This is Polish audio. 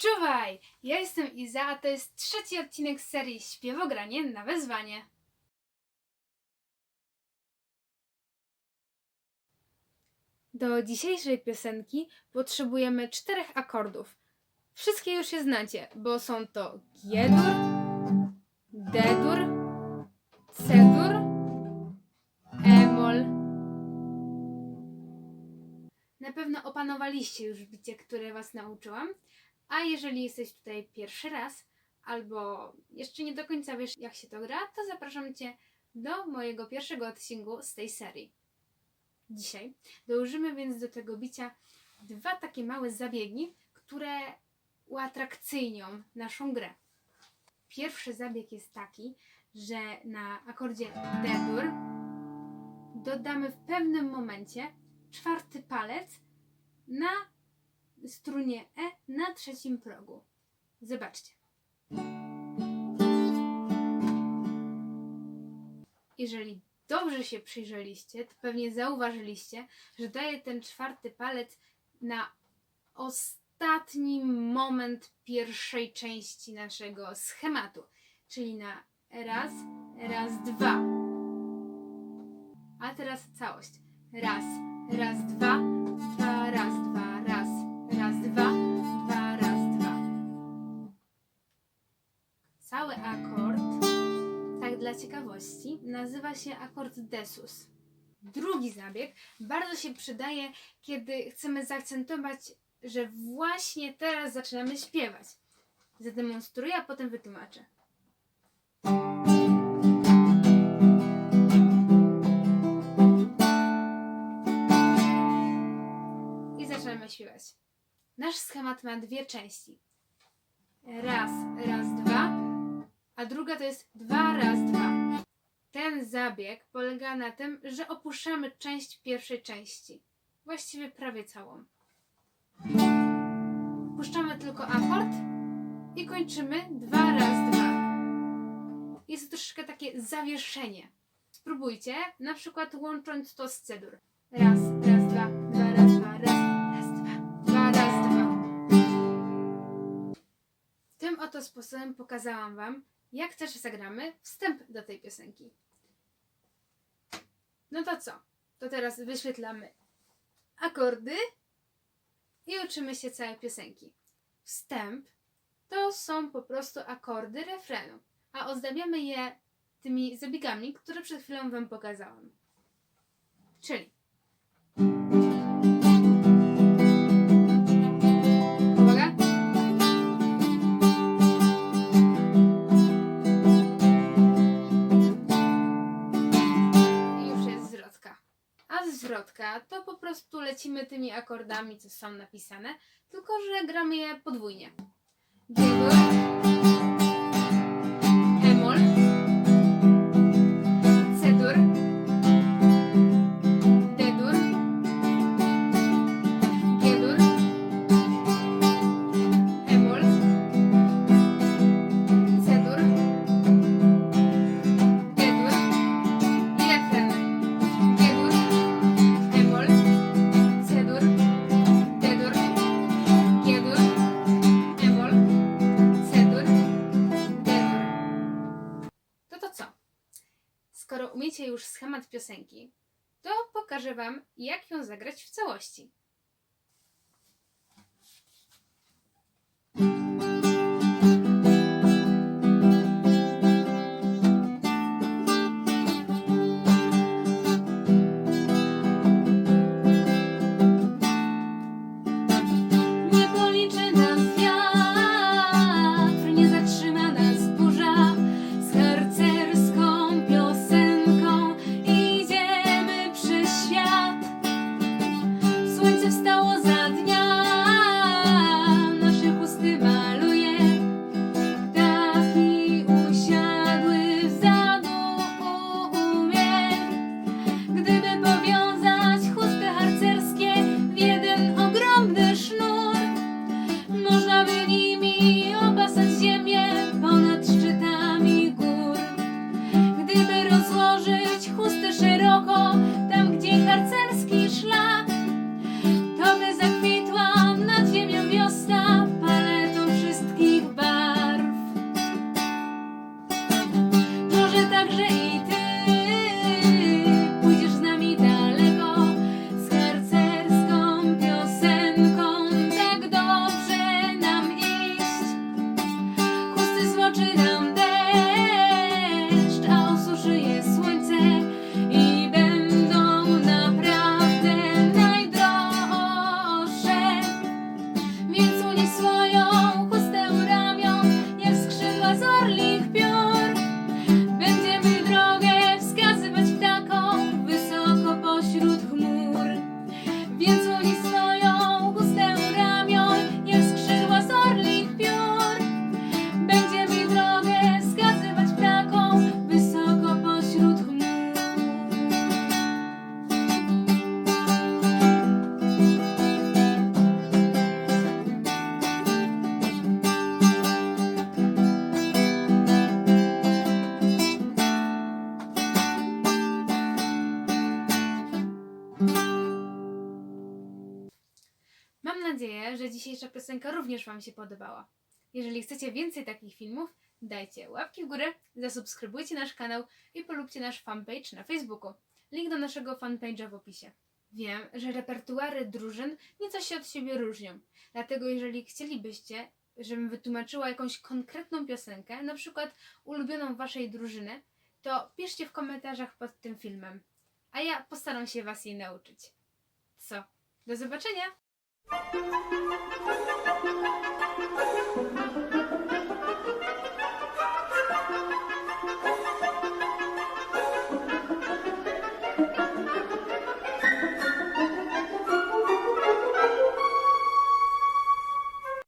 Czuwaj! Ja jestem Iza, a to jest trzeci odcinek z serii Śpiewogranie na wezwanie. Do dzisiejszej piosenki potrzebujemy czterech akordów. Wszystkie już je znacie, bo są to G-dur, D-dur, C-dur, E-moll. Na pewno opanowaliście już bicie, które Was nauczyłam, a jeżeli jesteś tutaj pierwszy raz albo jeszcze nie do końca wiesz, jak się to gra, to zapraszam Cię do mojego pierwszego odcinku z tej serii. Dzisiaj dołożymy więc do tego bicia dwa takie małe zabiegi, które uatrakcyjnią naszą grę. Pierwszy zabieg jest taki, że na akordzie D-dur dodamy w pewnym momencie czwarty palec na strunie E na trzecim progu. Zobaczcie. Jeżeli dobrze się przyjrzeliście, to pewnie zauważyliście, że daję ten czwarty palec na ostatni moment pierwszej części naszego schematu, czyli na raz, raz, dwa. A teraz całość. Raz, raz, dwa, Cały akord, tak dla ciekawości, nazywa się akord desus. Drugi zabieg bardzo się przydaje, kiedy chcemy zaakcentować, że właśnie teraz zaczynamy śpiewać. Zademonstruję, a potem wytłumaczę. I zaczynamy śpiewać. Nasz schemat ma dwie części. Raz, raz, dwa, a druga to jest dwa, raz, dwa. Ten zabieg polega na tym, że opuszczamy część pierwszej części. Właściwie prawie całą. Puszczamy tylko akord i kończymy dwa, raz, dwa. Jest to troszeczkę takie zawieszenie. Spróbujcie, na przykład łącząc to z cedur. Raz, raz, dwa, dwa, raz, dwa, raz, raz, dwa, dwa, raz, dwa. Tym oto sposobem pokazałam Wam, jak też zagramy wstęp do tej piosenki. No to co? To teraz wyświetlamy akordy i uczymy się całej piosenki. Wstęp to są po prostu akordy refrenu, a ozdabiamy je tymi zabiegami, które przed chwilą Wam pokazałam. Czyli To po prostu lecimy tymi akordami, co są napisane, tylko że gramy je podwójnie. G-dur, już schemat piosenki, to pokażę Wam, jak ją zagrać w całości. Nadzieję, że dzisiejsza piosenka również Wam się podobała. Jeżeli chcecie więcej takich filmów, dajcie łapki w górę, zasubskrybujcie nasz kanał i polubcie nasz fanpage na Facebooku. Link do naszego fanpage'a w opisie. Wiem, że repertuary drużyn nieco się od siebie różnią, dlatego jeżeli chcielibyście, żebym wytłumaczyła jakąś konkretną piosenkę, na przykład ulubioną Waszej drużyny, to piszcie w komentarzach pod tym filmem, a ja postaram się Was jej nauczyć. Co? Do zobaczenia! Música